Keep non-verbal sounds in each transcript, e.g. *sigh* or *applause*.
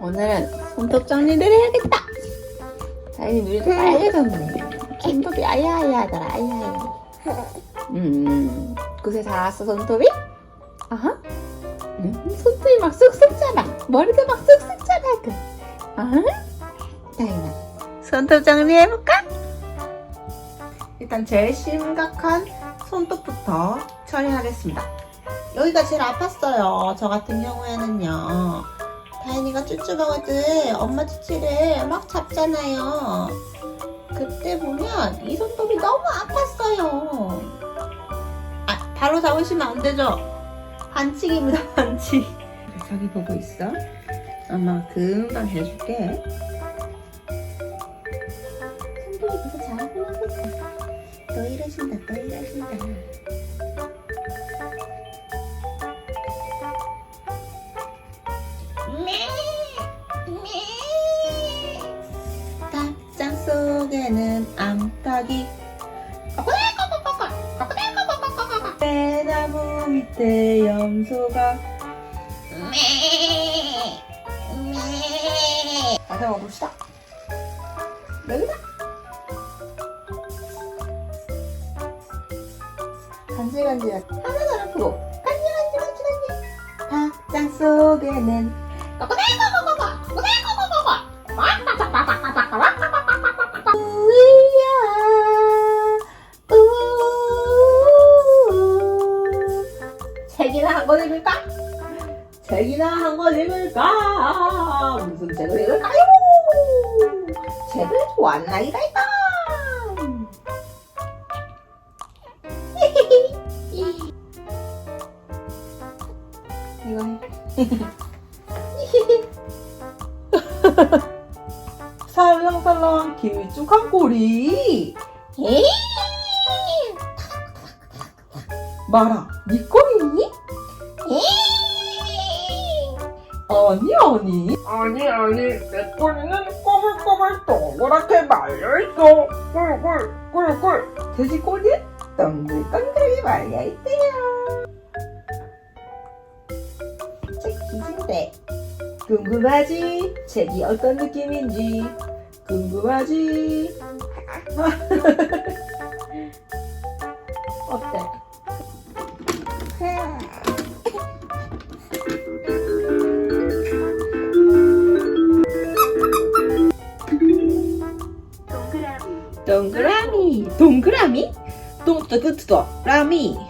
오늘은 손톱 정리를 해야겠다. 다행히 눈이 좀 빨개졌네. 손톱이 아야아야하더라, 아야아야. 음, 그새 자랐어, 손톱이? 아하. 음, 손톱이 막 쑥쑥 자라. 머리도 막 쑥쑥 자라. 그. 아하. 다행이다. 손톱 정리해볼까? 일단 제일 심각한 손톱부터 처리하겠습니다. 여기가 제일 아팠어요. 저 같은 경우에는요. 다현이가 때 엄마 치치를 막 잡잖아요. 그때 보면 이 손톱이 너무 아팠어요. 아, 바로 잡으시면 안 되죠? 반칙입니다, *laughs* 반칙. 저기 보고 있어. 엄마 금방 해줄게. 손톱이 그렇게 잘하고 나겠어. 또 이러신다, 또 이러신다. 암탉이 배나무 밑에 염소가. 다시 한번 봅시다. 여기다. 간질간질. 하나도 안 아프고. 간질간질간질간질. 닭장 속에는 있다. 이거 해. 살랑살랑 길쭉한 꼬리. 에이! 마라, 네 꼬리니? 아니 아니 아니 아니 내 꼬리는 꼬불꼬불 동그랗게 말려있어 꿀꿀 꿀꿀 돼지 꼬리 동글동글하게 말려있대요 책 기진데 궁금하지? 책이 어떤 느낌인지 궁금하지? *laughs* 어때? 的グッズとラミー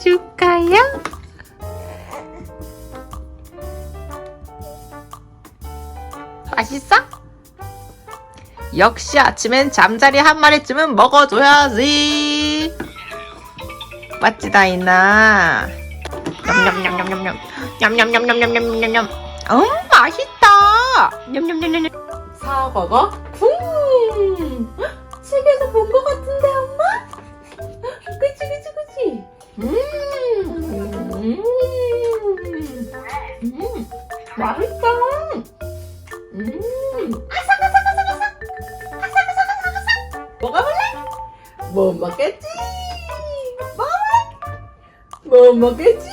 줄까요? 맛있어? 역시 아침엔 잠자리 한 마리쯤은 먹어줘야지. 맞지, 다이나? 냠냠냠냠냠냠. 냠냠냠냠냠냠냠냠. 음, 맛있다. 냠냠냠냠냠. 사과가 쿵. 책에서 본것 맛있다. 음, 아삭아삭아삭아삭. 아삭아삭아삭아삭. 먹어볼래? 못 먹겠지. 먹을래? 못 먹겠지.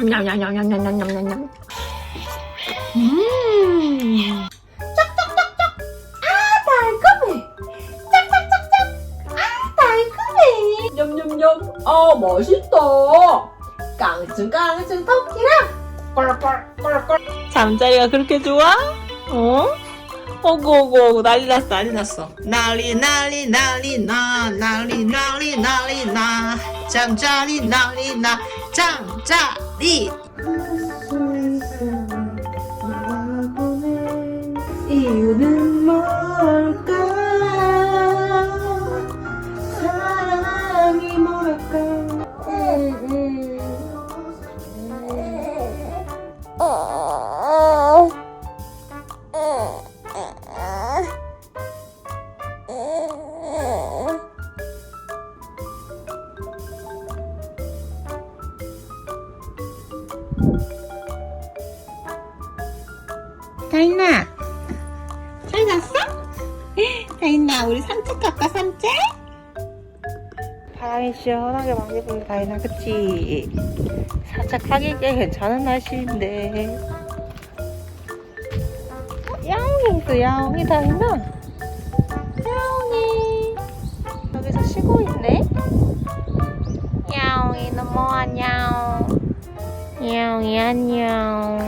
냠냠냠냠냠냠냠냠. 음. 아 맛있다. 깡충깡충 토끼랑 꼴꼴꼴꼴. 잠자리가 그렇게 좋아? 어? 어구 어구 난리 났어 난리 났어 난리 난리 난리 나 난리 난리 난리 나 잠자리 난리 나 잠자리 이유는 그치? 산책하기 꽤 괜찮은 날씨인데. 어, 야옹이 있어 야옹이 다인아 야옹이. 여기서 쉬고 있네? 야옹이는 뭐하냐 야옹이 안녕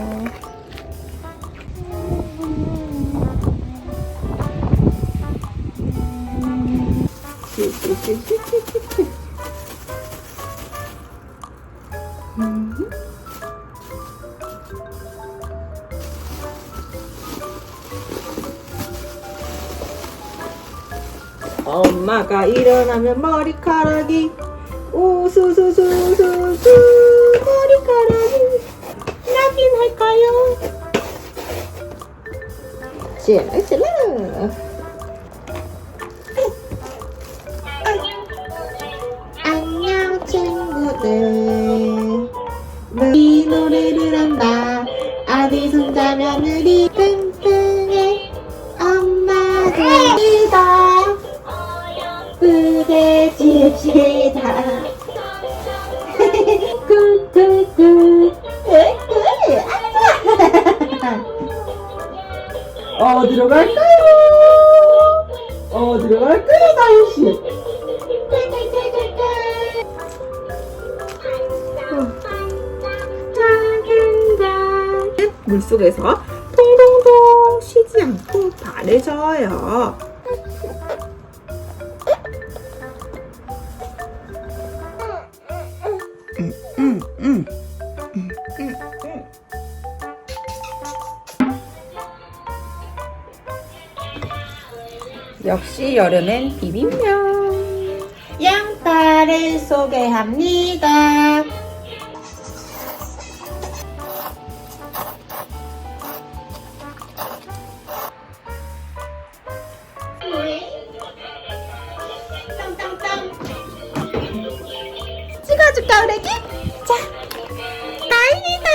*laughs* 엄마가 일어나면 머리카락이 우수수수수수 머리카락이 나긴 할까요? 찔러찔러 안녕 친구들 이 노래를 한다 아기 손자 며느리 물속에서 통통통 쉬지 않고 바래져요. 역시 여름엔 비빔면. 양파를 소개합니다. 찍어줄까 우리 애기? 자, 다인이다.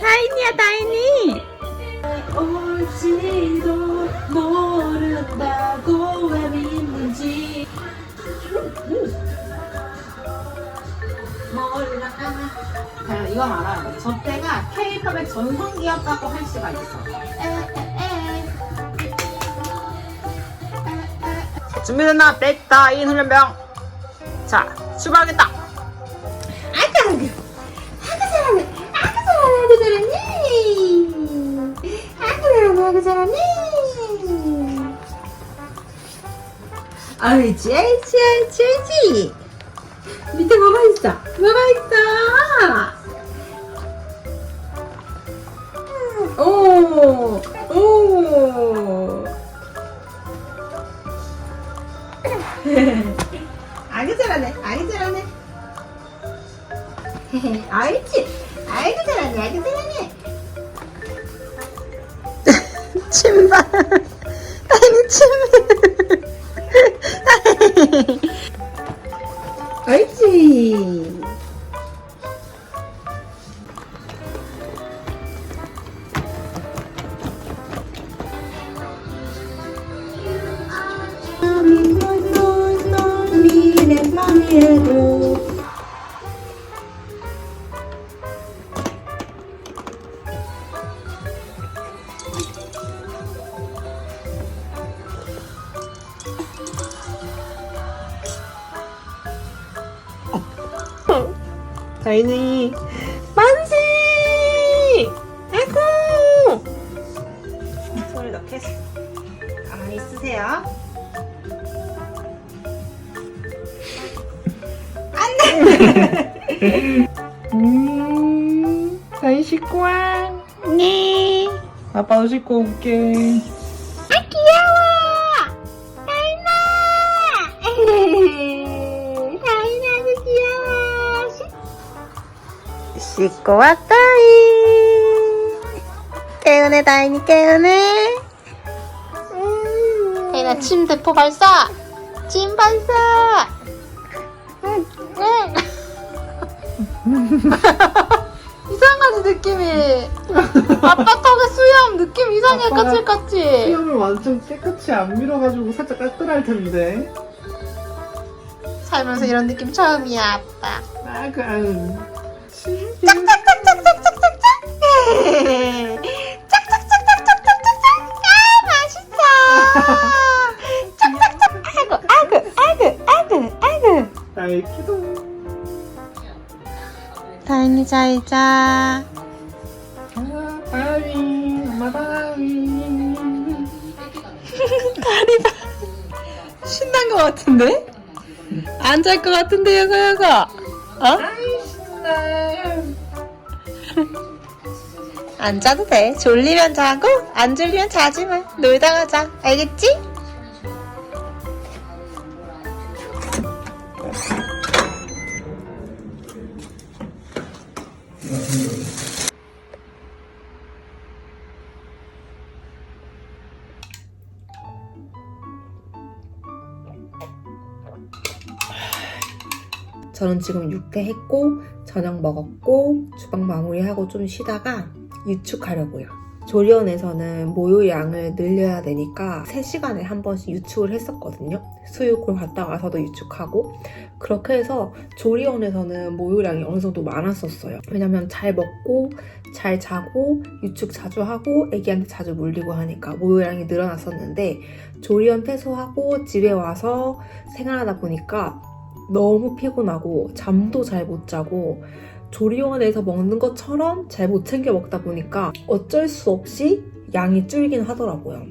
다인이야 다인이. 올지도 모른다고 왜 믿는지 몰라. 자, 이건 알아야 돼. 저 때가 K-팝의 전성기였다고 할 수가 있어. 준비됐나? 백다인 훈련병. 자, 출발하겠다. 아까 아까 아까 잘하네. 아까 잘하네. 아까 잘하네. 아까 잘하네. 아까 잘하네. 알지, 알지, 알지, 알지. 밑에 뭐가 있어? 뭐가 있어? 오, 오. 알지 아이고 잘하네 아이고 잘하네. 침봐 아이고 침 알지 가만히 있으세요. *laughs* 음, 다이 씻고 와. 네. 아빠도 씻고 올게. 아 귀여워. 다이나. *laughs* 다이나도 귀여워. 씻고 왔다이. 깨우네 다이니 깨우네. 다이나 침 대포 발사. 침 발사. 응. 응. *laughs* 이상하지 느낌이. 아빠 턱에 수염 느낌 이상해 아빠가 까칠까칠. 수염을 완전 깨끗이 안 밀어가지고 살짝 깔끔할 텐데. 살면서 이런 느낌 처음이야 아빠. 아, 그, 아유. 짝짝짝짝짝짝짝짝 짝짝짝짝짝짝짝짝짝 *laughs* 아 맛있어. *laughs* 나의 키도. 다행히 잘 자. 아, 바위. 엄마 바위. *laughs* 신난 것 같은데? 안 잘 것 같은데 여가 여가. 어? 신나. 안 자도 돼. 졸리면 자고 안 졸리면 자지 마. 놀다 가자. 알겠지? 저는 지금 육퇴 했고 저녁 먹었고 주방 마무리하고 좀 쉬다가 유축하려고요. 조리원에서는 모유량을 늘려야 되니까 3시간에 한 번씩 유축을 했었거든요. 수육을 갔다 와서도 유축하고 그렇게 해서 조리원에서는 모유량이 어느 정도 많았었어요. 왜냐면 잘 먹고 잘 자고 유축 자주 하고 애기한테 자주 물리고 하니까 모유량이 늘어났었는데 조리원 퇴소하고 집에 와서 생활하다 보니까 너무 피곤하고 잠도 잘 못 자고 조리원에서 먹는 것처럼 잘 못 챙겨 먹다 보니까 어쩔 수 없이 양이 줄긴 하더라고요.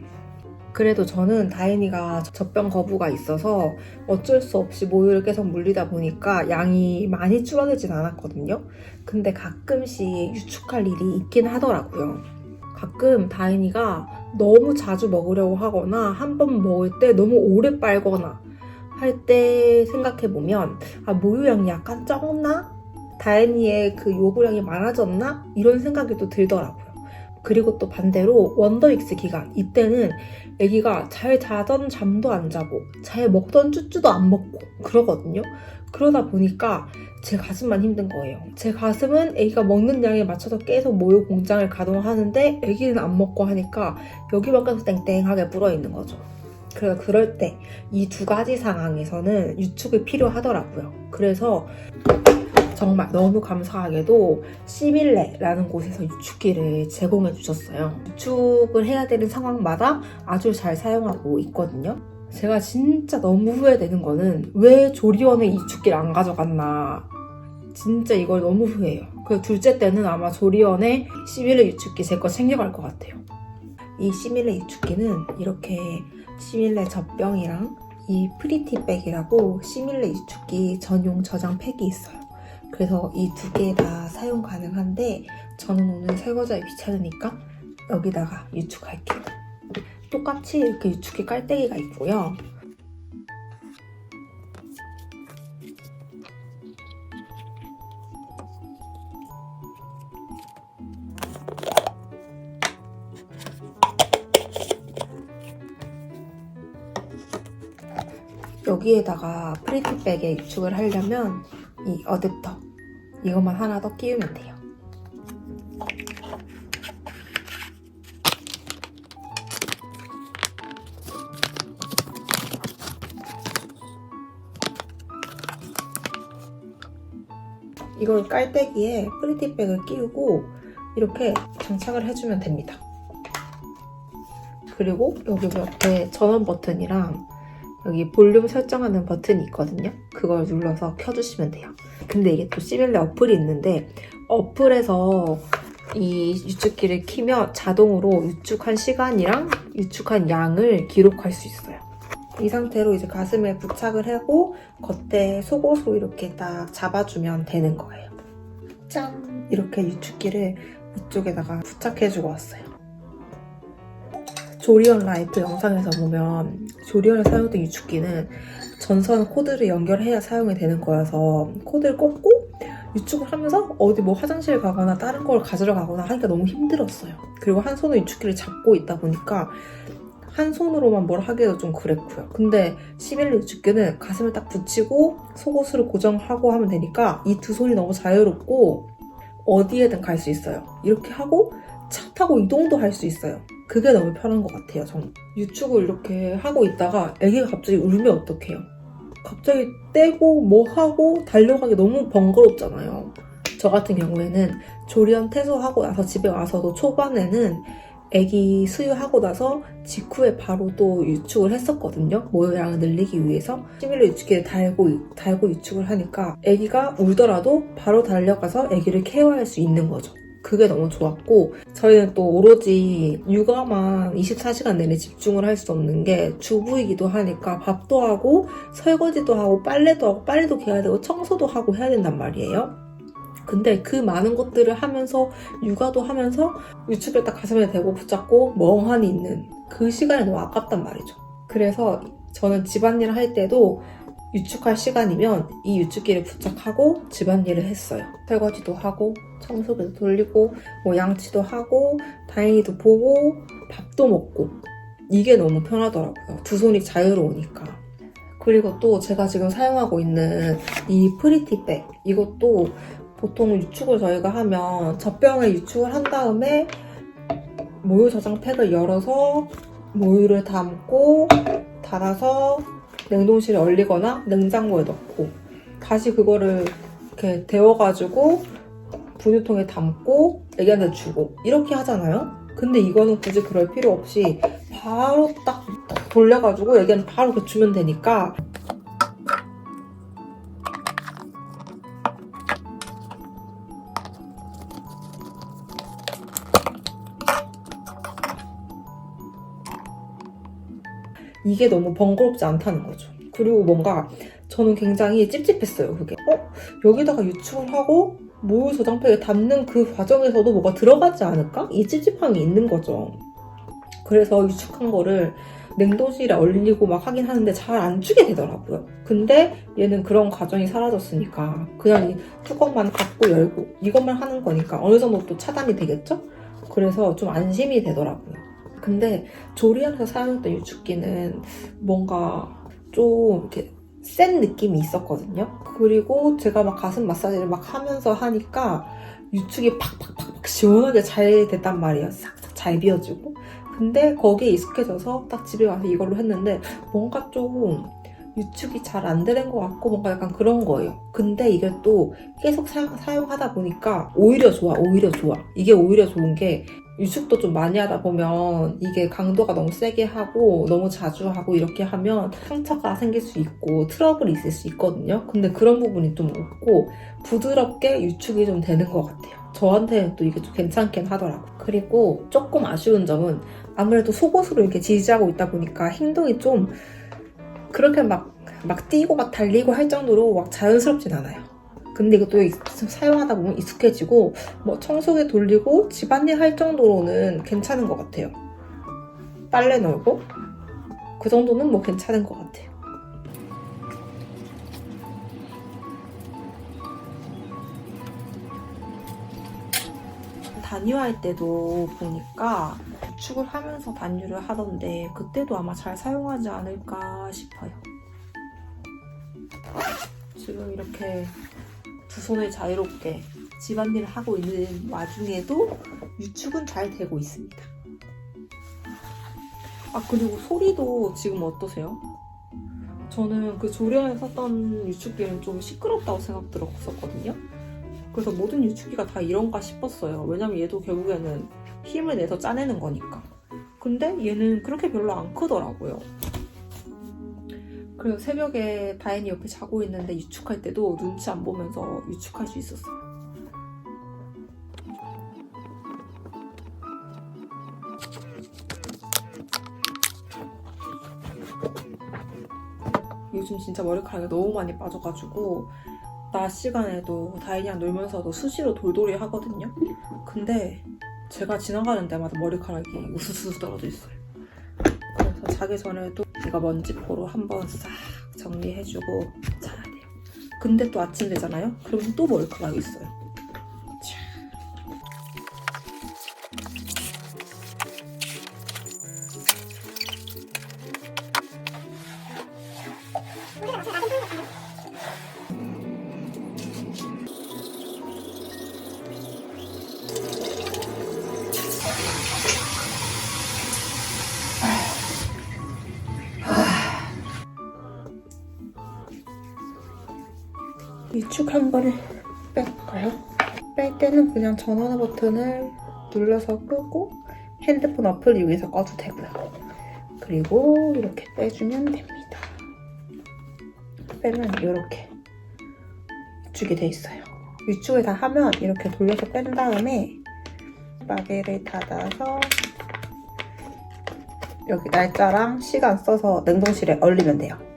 그래도 저는 다인이가 젖병 거부가 있어서 어쩔 수 없이 모유를 계속 물리다 보니까 양이 많이 줄어들진 않았거든요. 근데 가끔씩 유축할 일이 있긴 하더라고요. 가끔 다인이가 너무 자주 먹으려고 하거나 한 번 먹을 때 너무 오래 빨거나 할 때 생각해보면 아 모유량이 약간 적나? 다행히의 그 요구량이 많아졌나? 이런 생각이 또 들더라고요. 그리고 또 반대로 원더익스 기간 이때는 아기가 잘 자던 잠도 안 자고 잘 먹던 쭈쭈도 안 먹고 그러거든요. 그러다 보니까 제 가슴만 힘든 거예요. 제 가슴은 아기가 먹는 양에 맞춰서 계속 모유 공장을 가동하는데 아기는 안 먹고 하니까 여기만 계속 땡땡하게 불어 있는 거죠. 그래서 그럴 때 이 두 가지 상황에서는 유축이 필요하더라고요. 그래서 정말 너무 감사하게도 시밀레라는 곳에서 유축기를 제공해 주셨어요. 유축을 해야 되는 상황마다 아주 잘 사용하고 있거든요. 제가 진짜 너무 후회되는 거는 왜 조리원에 유축기를 안 가져갔나. 진짜 이걸 너무 후회해요. 그 둘째 때는 아마 조리원에 시밀레 유축기 제 거 챙겨갈 것 같아요. 이 시밀레 유축기는 이렇게 시밀레 젖병이랑 이 프리티백이라고 시밀레 유축기 전용 저장 팩이 있어요. 그래서 이 두 개 다 사용 가능한데 저는 오늘 설거지가 귀찮으니까 여기다가 유축할게요. 똑같이 이렇게 유축기 깔때기가 있고요. 여기에다가 프리티백에 유축을 하려면 이 어댑터 이것만 하나 더 끼우면 돼요. 이걸 깔때기에 프리티백을 끼우고 이렇게 장착을 해주면 됩니다. 그리고 여기 옆에 전원 버튼이랑 여기 볼륨 설정하는 버튼이 있거든요. 그걸 눌러서 켜주시면 돼요. 근데 이게 또 시밀레 어플이 있는데 어플에서 이 유축기를 키면 자동으로 유축한 시간이랑 유축한 양을 기록할 수 있어요. 이 상태로 이제 가슴에 부착을 하고 겉에 속옷으로 이렇게 딱 잡아주면 되는 거예요. 짠! 이렇게 유축기를 이쪽에다가 부착해주고 왔어요. 조리원 라이프 영상에서 보면 조리원에 사용된 유축기는 전선 코드를 연결해야 사용이 되는 거여서 코드를 꽂고 유축을 하면서 어디 뭐 화장실 가거나 다른 걸 가지러 가거나 하니까 너무 힘들었어요. 그리고 한 손으로 유축기를 잡고 있다 보니까 한 손으로만 뭘 하기도 좀 그랬고요. 근데 11리 유축기는 가슴에 딱 붙이고 속옷으로 고정하고 하면 되니까 이 두 손이 너무 자유롭고 어디에든 갈 수 있어요. 이렇게 하고 차 타고 이동도 할 수 있어요. 그게 너무 편한 것 같아요, 저는. 유축을 이렇게 하고 있다가 애기가 갑자기 울면 어떡해요? 갑자기 떼고 뭐 하고 달려가기 너무 번거롭잖아요. 저 같은 경우에는 조리원 퇴소하고 나서 집에 와서도 초반에는 애기 수유하고 나서 직후에 바로 또 유축을 했었거든요. 모유량을 늘리기 위해서 11일 유축기를 달고 달고 유축을 하니까 애기가 울더라도 바로 달려가서 애기를 케어할 수 있는 거죠. 그게 너무 좋았고 저희는 또 오로지 육아만 24시간 내내 집중을 할 수 없는 게 주부이기도 하니까 밥도 하고 설거지도 하고 빨래도 하고 빨래도 개야 되고 청소도 하고 해야 된단 말이에요. 근데 그 많은 것들을 하면서 육아도 하면서 유축을 딱 가슴에 대고 붙잡고 멍하니 있는 그 시간이 너무 아깝단 말이죠. 그래서 저는 집안일을 할 때도 유축할 시간이면 이 유축기를 부착하고 집안일을 했어요. 설거지도 하고 청소기도 돌리고 뭐 양치도 하고 다행히도 보고 밥도 먹고 이게 너무 편하더라고요. 두 손이 자유로우니까. 그리고 또 제가 지금 사용하고 있는 이 프리티백 이것도 보통 유축을 저희가 하면 젖병에 유축을 한 다음에 모유 저장 팩을 열어서 모유를 담고 닫아서 냉동실에 얼리거나 냉장고에 넣고 다시 그거를 이렇게 데워가지고 분유통에 담고 애기한테 주고 이렇게 하잖아요. 근데 이거는 굳이 그럴 필요 없이 바로 딱 돌려가지고 애기한테 바로 이렇게 주면 되니까 이게 너무 번거롭지 않다는 거죠. 그리고 뭔가 저는 굉장히 찝찝했어요, 그게. 어? 여기다가 유축을 하고 모유 저장팩에 담는 그 과정에서도 뭐가 들어가지 않을까? 이 찝찝함이 있는 거죠. 그래서 유축한 거를 냉동실에 얼리고 막 하긴 하는데 잘 안 주게 되더라고요. 근데 얘는 그런 과정이 사라졌으니까 그냥 이 뚜껑만 닫고 열고 이것만 하는 거니까 어느 정도 또 차단이 되겠죠? 그래서 좀 안심이 되더라고요. 근데 조리하면서 사용했던 유축기는 뭔가 좀 이렇게 센 느낌이 있었거든요. 그리고 제가 막 가슴 마사지를 막 하면서 하니까 유축이 팍팍팍팍 시원하게 잘 됐단 말이에요. 싹싹 잘 비워지고. 근데 거기에 익숙해져서 딱 집에 와서 이걸로 했는데 뭔가 좀 유축이 잘 안 되는 것 같고 뭔가 약간 그런 거예요. 근데 이게 또 계속 사, 사용하다 보니까 오히려 좋아, 오히려 좋아. 이게 오히려 좋은 게 유축도 좀 많이 하다 보면 이게 강도가 너무 세게 하고 너무 자주 하고 이렇게 하면 상처가 생길 수 있고 트러블이 있을 수 있거든요. 근데 그런 부분이 좀 없고 부드럽게 유축이 좀 되는 것 같아요. 저한테는 또 이게 좀 괜찮긴 하더라고요. 그리고 조금 아쉬운 점은 아무래도 속옷으로 이렇게 지지하고 있다 보니까 행동이 좀 그렇게 막, 막 뛰고 막 달리고 할 정도로 막 자연스럽진 않아요. 근데 이것도 익- 사용하다 보면 익숙해지고 뭐 청소기 돌리고 집안일 할 정도로는 괜찮은 것 같아요. 빨래 널고 그 정도는 뭐 괜찮은 것 같아요. 단유할 때도 보니까 축을 하면서 단유를 하던데 그때도 아마 잘 사용하지 않을까 싶어요. 지금 이렇게 두 손을 자유롭게 집안일을 하고 있는 와중에도 유축은 잘 되고 있습니다. 아 그리고 소리도 지금 어떠세요? 저는 그 조련에 썼던 유축기는 좀 시끄럽다고 생각 들었었거든요. 그래서 모든 유축기가 다 이런가 싶었어요. 왜냐면 얘도 결국에는 힘을 내서 짜내는 거니까. 근데 얘는 그렇게 별로 안 크더라고요. 그리고 새벽에 다현이 옆에 자고 있는데 유축할 때도 눈치 안 보면서 유축할 수 있었어요. 요즘 진짜 머리카락이 너무 많이 빠져가지고 낮 시간에도 다이랑 놀면서도 수시로 돌돌이 하거든요. 근데 제가 지나가는 데마다 머리카락이 우수수 떨어져 있어요. 그래서 자기 전에도 제가 먼지포로 한번 싹 정리해주고 자야 돼요. 근데 또 아침 되잖아요? 그러면 또 머리카락이 있어요. 위축 한 번에 빼볼까요? 뺄 때는 그냥 전원 버튼을 눌러서 끄고 핸드폰 어플 이용해서 꺼도 되고요. 그리고 이렇게 빼주면 됩니다. 빼면 이렇게 위축이 돼 있어요. 위축을 다 하면 이렇게 돌려서 뺀 다음에 마개를 닫아서 여기 날짜랑 시간 써서 냉동실에 얼리면 돼요.